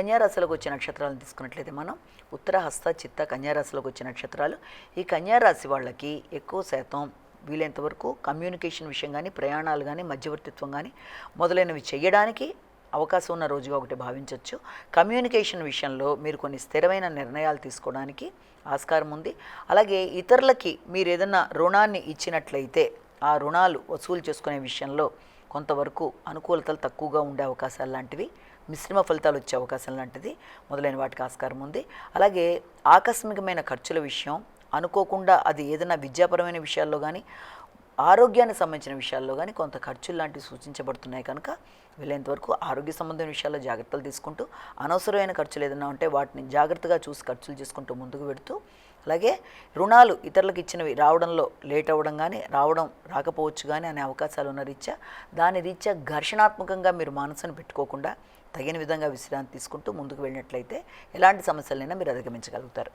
కన్యారాశిలోకి వచ్చే నక్షత్రాలను తీసుకున్నట్లయితే మనం ఉత్తర హస్త చిత్త కన్యారాశిలోకి వచ్చే నక్షత్రాలు. ఈ కన్యారాశి వాళ్ళకి ఎక్కువ శాతం వీలైనంత వరకు కమ్యూనికేషన్ విషయం కానీ ప్రయాణాలు కానీ మధ్యవర్తిత్వం కానీ మొదలైనవి చేయడానికి అవకాశం ఉన్న రోజుగా ఒకటి భావించవచ్చు కమ్యూనికేషన్ విషయంలో మీరు కొన్ని స్థిరమైన నిర్ణయాలు తీసుకోవడానికి ఆస్కారం ఉంది. అలాగే ఇతరులకి మీరు ఏదన్నా రుణాన్ని ఇచ్చినట్లయితే ఆ రుణాలు వసూలు చేసుకునే విషయంలో కొంతవరకు అనుకూలతలు తక్కువగా ఉండే అవకాశాలు లాంటివి మిశ్రమ ఫలితాలు వచ్చే అవకాశం లాంటిది మొదలైన వాటికి ఆస్కారం ఉంది. అలాగే ఆకస్మికమైన ఖర్చుల విషయం అనుకోకుండా అది ఏదైనా విద్యాపరమైన విషయాల్లో కానీ ఆరోగ్యానికి సంబంధించిన విషయాల్లో కానీ కొంత ఖర్చులు లాంటివి సూచించబడుతున్నాయి కనుక వీలైనంత వరకు ఆరోగ్య సంబంధమైన విషయాల్లో జాగ్రత్తలు తీసుకుంటూ అనవసరమైన ఖర్చులు ఏదైనా ఉంటే వాటిని జాగ్రత్తగా చూసి ఖర్చులు చేసుకుంటూ ముందుకు పెడుతూ అలాగే రుణాలు ఇతరులకు ఇచ్చినవి రావడంలో లేట్ అవ్వడం కానీ రావడం రాకపోవచ్చు కానీ అనే అవకాశాలు ఉన్న రీత్యా దాని రీత్యా ఘర్షణాత్మకంగా మీరు మనసును పెట్టుకోకుండా తగిన విధంగా విశ్రాంతి తీసుకుంటూ ముందుకు వెళ్ళినట్లయితే ఎలాంటి సమస్యలైనా మీరు అధిగమించగలుగుతారు.